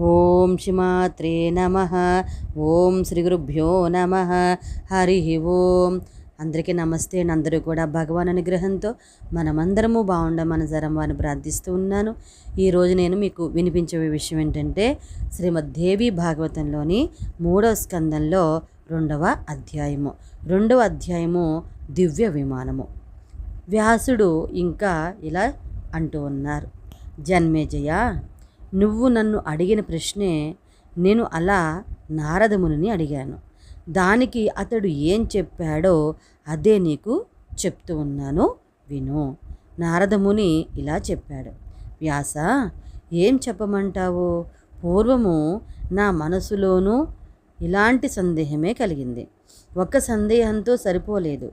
ఓం శ్రీమాత్రే నమ. ఓం శ్రీ గురుభ్యో నమ. హరి ఓం. అందరికీ నమస్తే అండి. అందరూ కూడా భగవాన్ అనుగ్రహంతో మనమందరము బాగుండమని జరమ్మని ప్రార్థిస్తూ ఉన్నాను. ఈరోజు నేను మీకు వినిపించే విషయం ఏంటంటే శ్రీమద్దేవి భాగవతంలోని మూడవ స్కందంలో రెండవ అధ్యాయము. రెండవ అధ్యాయము దివ్య విమానము. వ్యాసుడు ఇంకా ఇలా అంటూ ఉన్నారు. జన్మేజయ నువ్వు నన్ను అడిగిన ప్రశ్నే నేను అలా నారదముని అడిగాను. దానికి అతడు ఏం చెప్పాడో అదే నీకు చెప్తూ ఉన్నాను విను. నారదముని ఇలా చెప్పాడు. వ్యాస ఏం చెప్పమంటావు? పూర్వము నా మనసులోనూ ఇలాంటి సందేహమే కలిగింది. ఒక్క సందేహంతో సరిపోలేదు.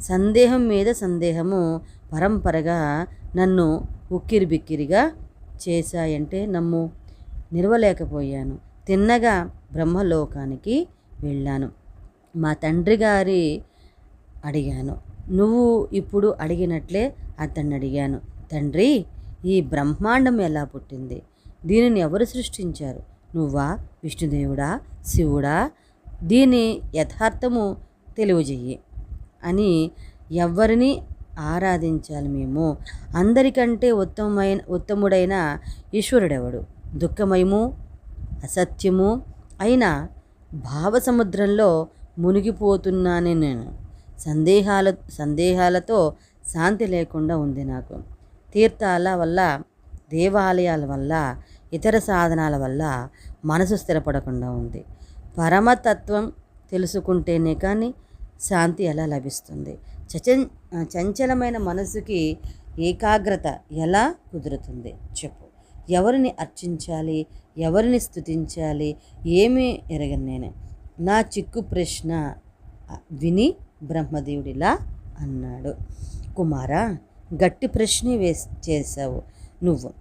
సందేహం మీద సందేహము పరంపరగా నన్ను ఉక్కిరి బిక్కిరిగా చేశాయంటే నమ్ము నిలవలేకపోయాను. తిన్నగా బ్రహ్మలోకానికి వెళ్ళాను. మా తండ్రి గారి అడిగాను. నువ్వు ఇప్పుడు అడిగినట్లే అతన్ని అడిగాను. తండ్రి ఈ బ్రహ్మాండం ఎలా పుట్టింది? దీనిని ఎవరు సృష్టించారు? నువ్వా? విష్ణుదేవుడా? శివుడా? దీని యథార్థము తెలియజేయి అని ఎవరిని ఆరాధించాలి మేము. అందరికంటే ఉత్తమమైన ఉత్తముడైన ఈశ్వరుడెవడు? దుఃఖమయము అసత్యము అయిన భావసముద్రంలో మునిగిపోతున్నానే నేను. సందేహాల సందేహాలతో శాంతి లేకుండా ఉంది నాకు. తీర్థాల వల్ల దేవాలయాల వల్ల ఇతర సాధనాల వల్ల మనసు స్థిరపడకుండా ఉంది. పరమతత్వం తెలుసుకుంటేనే కానీ శాంతి ఎలా లభిస్తుంది? చచం చంచలమైన మనసుకి ఏకాగ్రత ఎలా కుదురుతుంది? చెప్పు. ఎవరిని అర్చించాలి? ఎవరిని స్థుతించాలి ఏమీ ఎరగను నేను? నా చిక్కు ప్రశ్న విని బ్రహ్మదేవుడిలా అన్నాడు. కుమారా గట్టి ప్రశ్న వే చేశావు నువ్వు.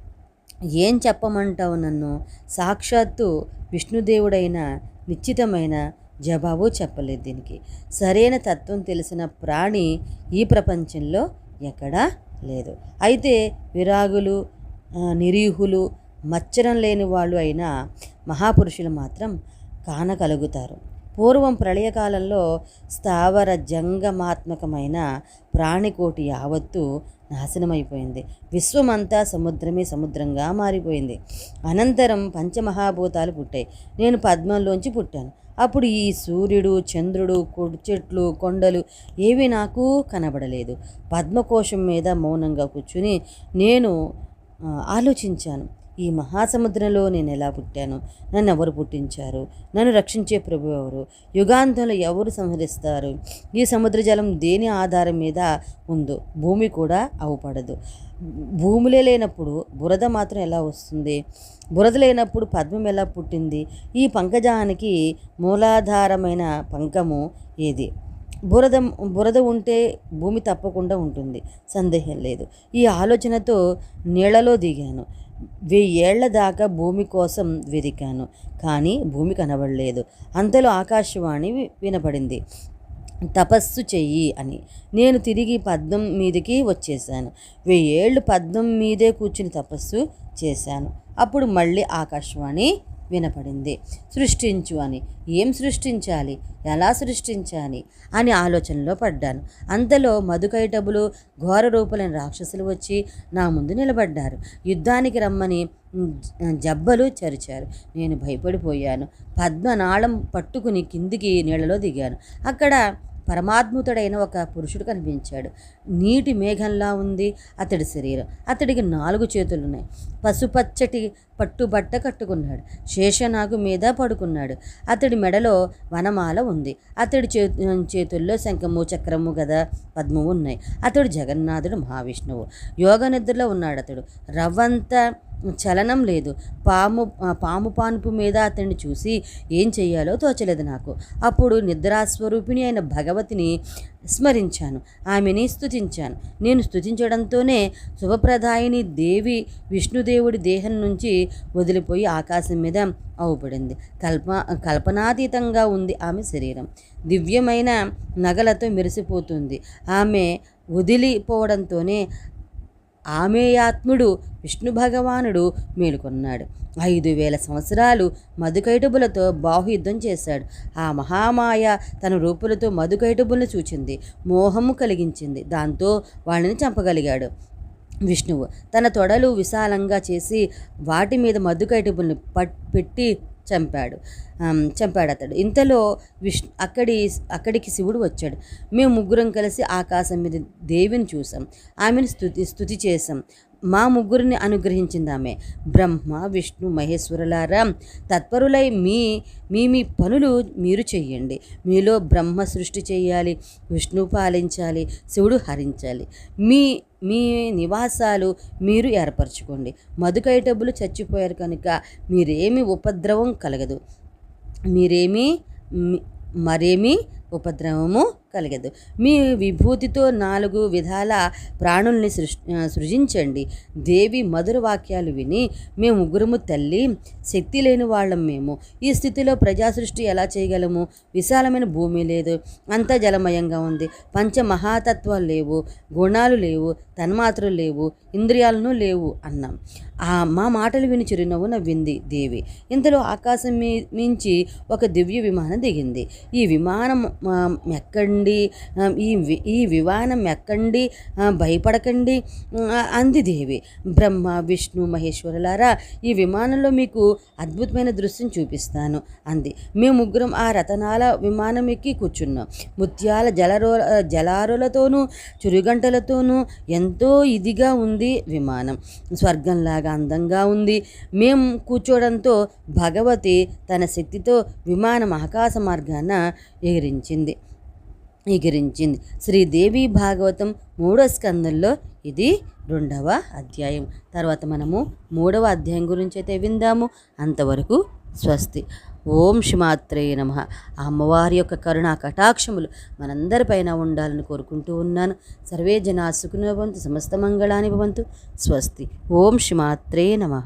ఏం చెప్పమంటావు నన్ను? సాక్షాత్తు విష్ణుదేవుడైన నిశ్చితమైన జవాబు చెప్పలేదు దీనికి. సరైన తత్వం తెలిసిన ప్రాణి ఈ ప్రపంచంలో ఎక్కడా లేదు. అయితే విరాగులు నిరీహులు మచ్చరం లేని వాళ్ళు అయిన మహాపురుషులు మాత్రం కానగలుగుతారు. పూర్వం ప్రళయకాలంలో స్థావర జంగమాత్మకమైన ప్రాణికోటి యావత్తు నాశనమైపోయింది. విశ్వమంతా సముద్రమే సముద్రంగా మారిపోయింది. అనంతరం పంచమహాభూతాలు పుట్టాయి. నేను పద్మంలోంచి పుట్టాను. అప్పుడు ఈ సూర్యుడు చంద్రుడు చెట్లు కొండలు ఏవి నాకు కనబడలేదు. పద్మకోశం మీద మౌనంగా కూర్చుని నేను ఆలోచించాను. ఈ మహాసముద్రంలో నేను ఎలా పుట్టాను? నన్ను ఎవరు పుట్టించారు? నన్ను రక్షించే ప్రభు ఎవరు? యుగాంతంలో ఎవరు సంహరిస్తారు? ఈ సముద్ర జలం దేని ఆధారం మీద ఉందో? భూమి కూడా అవుపడదు భూమిలే లేనప్పుడు బురద మాత్రం ఎలా వస్తుంది? బురద లేనప్పుడు పద్మం ఎలా పుట్టింది? ఈ పంకజానికి మూలాధారమైన పంకము ఏది? బురద బురద ఉంటే భూమి తప్పకుండా ఉంటుంది. సందేహం లేదు. ఈ ఆలోచనతో నీళ్ళలో దిగాను. వెయ్యేళ్ళ దాకా భూమి కోసం వెతికాను. కానీ భూమి కనబడలేదు. అంతలో ఆకాశవాణి వి- వినపడింది. తపస్సు చెయ్యి అని. నేను తిరిగి పద్మం మీదకి వచ్చేసాను వెయ్యేళ్ళు పద్మం మీదే కూర్చుని తపస్సు చేశాను. అప్పుడు మళ్ళీ ఆకాశవాణి వినపడింది. సృష్టించు అని. ఏం సృష్టించాలి? ఎలా సృష్టించాలి? అని ఆలోచనలో పడ్డాను. అంతలో మధుకైటబులు ఘోర రూపులైన రాక్షసులు వచ్చి నా ముందు నిలబడ్డారు. యుద్ధానికి రమ్మని జబ్బలు చరిచారు. నేను భయపడిపోయాను. పద్మనాళం పట్టుకుని కిందికి నీళ్ళలో దిగాను. అక్కడ పరమాద్భుతుడైన ఒక పురుషుడు కనిపించాడు. నీటి మేఘంలా ఉంది అతడి శరీరం. అతడికి నాలుగు చేతులున్నాయి. పసుపచ్చటి పట్టుబట్ట కట్టుకున్నాడు. శేషనాగు మీద పడుకున్నాడు. అతడి మెడలో వనమాల ఉంది. అతడి చేతుల్లో శంఖము చక్రము గద పద్మము ఉన్నాయి. అతడు జగన్నాథుడు మహావిష్ణువు. యోగ నిద్రలో ఉన్నాడు అతడు రవ్వంతా చలనం లేదు. పాము పాము పానుపు మీద అతన్ని చూసి ఏం చెయ్యాలో తోచలేదు నాకు. అప్పుడు నిద్రాస్వరూపిణి అయిన భగవతిని స్మరించాను. ఆమెని స్థుతించాను నేను స్థుతించడంతోనే శుభప్రదాయిని దేవి విష్ణుదేవుడి దేహం నుంచి వదిలిపోయి ఆకాశం మీద అవుపడింది కల్ప కల్పనాతీతంగా ఉంది ఆమె శరీరం. దివ్యమైన నగలతో మెరిసిపోతుంది. ఆమె వదిలిపోవడంతోనే ఆమేయాత్ముడు విష్ణు భగవానుడు మేలుకొన్నాడు. ఐదు వేల సంవత్సరాలు మధుకైటబులతో బాహుయుద్ధం చేశాడు. ఆ మహామాయ తన రూపులతో మధుకైటబులను చూచింది. మోహము కలిగించింది. దాంతో వాళ్ళని చంపగలిగాడు విష్ణువు. తన తొడలు విశాలంగా చేసి వాటి మీద మధుకైటబుల్ని పట్ పెట్టి చంపాడు. చంపాడు అతడు ఇంతలో విష్ణు అక్కడి అక్కడికి శివుడు వచ్చాడు. మేము ముగ్గురం కలిసి ఆకాశం మీద దేవిని చూసాం. ఆమెను స్థుతి స్థుతి చేశాం మా ముగ్గురిని అనుగ్రహించిందామె. బ్రహ్మ విష్ణు మహేశ్వరులారా తత్పరులై మీ మీ మీ పనులు మీరు చేయండి మీలో బ్రహ్మ సృష్టి చేయాలి విష్ణు పాలించాలి శివుడు హరించాలి. మీ మీ నివాసాలు మీరు ఏర్పరచుకోండి. మధుకైటబులు చచ్చిపోయారు కనుక మీరేమి ఉపద్రవం కలగదు. మీరేమీ మరేమీ ఉపద్రవము కలగదు. మీ విభూతితో నాలుగు విధాల ప్రాణుల్ని సృష్ సృజించండి. దేవి మధుర వాక్యాలు విని మేము ముగ్గురము తల్లి శక్తి లేని వాళ్ళం మేము. ఈ స్థితిలో ప్రజా సృష్టి ఎలా చేయగలము? విశాలమైన భూమి లేదు అంతా జలమయంగా ఉంది. పంచ మహాతత్వాలు లేవు గుణాలు లేవు తన్మాత్రలు లేవు ఇంద్రియాలను లేవు అన్నాం. ఆ మా మాటలు విని చిరునవ్వు నవ్వింది దేవి. ఇంతలో ఆకాశం మీ మించి ఒక దివ్య విమానం దిగింది. ఈ విమానం ఆ, ఆ, ఈ ఈ విమానం ఎక్కండి భయపడకండి అంది దేవి. బ్రహ్మ విష్ణు మహేశ్వరులారా ఈ విమానంలో మీకు అద్భుతమైన దృశ్యం చూపిస్తాను అంది. మేము ముగ్గురం ఆ రతనాల విమానం ఎక్కి కూర్చున్నాం. ముత్యాల జలరో జలారులతోనూ చురుగంటలతోనూ ఎంతో ఇదిగా ఉంది విమానం. స్వర్గంలాగా అందంగా ఉంది. మేము కూర్చోవడంతో భగవతి తన శక్తితో విమానం ఆకాశ మార్గాన ఎగిరించింది. ఎగిరించింది. శ్రీదేవి భాగవతం మూడో స్కందంలో ఇది రెండవ అధ్యాయం. తర్వాత మనము మూడవ అధ్యాయం గురించి అయితే విందాము. అంతవరకు స్వస్తి. ఓం శ్రీమాత్రే నమ. అమ్మవారి యొక్క కరుణా కటాక్షములు మనందరిపైన ఉండాలని కోరుకుంటూ ఉన్నాను. సర్వే జనా సుఖినో భవంతు సమస్త మంగళాని భవంతు. స్వస్తి. ఓం శ్రీమాత్రే నమ.